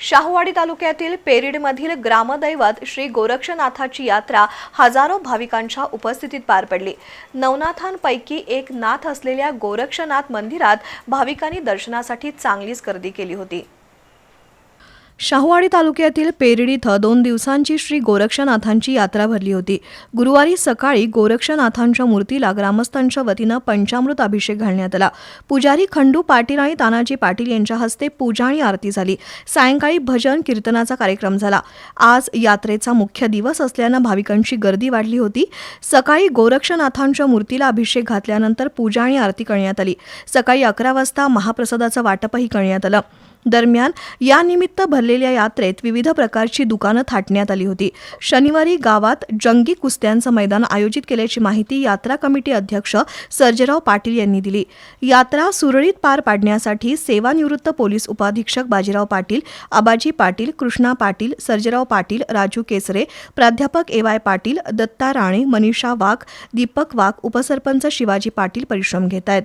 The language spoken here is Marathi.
शाहूवाडी तालुक्यातील पेरीडमधील ग्रामदैवत श्री गोरक्षनाथाची यात्रा हजारो भाविकांच्या उपस्थितीत पार पडली. नवनाथांपैकी एक नाथ असलेल्या गोरक्षनाथ मंदिरात भाविकांनी दर्शनासाठी चांगलीच गर्दी केली होती. शाहूवाडी तालुक्यातील पेरड इथं दोन दिवसांची श्री गोरक्षनाथांची यात्रा भरली होती. गुरुवारी सकाळी गोरक्षनाथांच्या मूर्तीला ग्रामस्थांच्या वतीनं पंचामृत अभिषेक घालण्यात आला. पुजारी खंडू पाटील आणि तानाजी पाटील यांच्या हस्ते पूजा आणि आरती झाली. सायंकाळी भजन कीर्तनाचा कार्यक्रम झाला. आज यात्रेचा मुख्य दिवस असल्यानं भाविकांची गर्दी वाढली होती. सकाळी गोरक्षनाथांच्या मूर्तीला अभिषेक घातल्यानंतर पूजा आणि आरती करण्यात आली. सकाळी अकरा वाजता महाप्रसादाचं वाटपही करण्यात आलं. दरम्यान यानिमित्त भरलेल्या यात्रेत विविध प्रकारची दुकानं थाटण्यात आली होती. शनिवारी गावात जंगी कुस्त्यांचं मैदान आयोजित केल्याची माहिती यात्रा कमिटी अध्यक्ष सर्जेराव पाटील यांनी दिली. यात्रा सुरळीत पार पाडण्यासाठी सेवानिवृत्त पोलीस उपाधीक्षक बाजीराव पाटील आबाजी पाटील कृष्णा पाटील सर्जेराव पाटील राजू केसरे प्राध्यापक ए वाय पाटील दत्ता राणे मनीषा वाघ दीपक वाघ उपसरपंच शिवाजी पाटील परिश्रम घेत आहेत.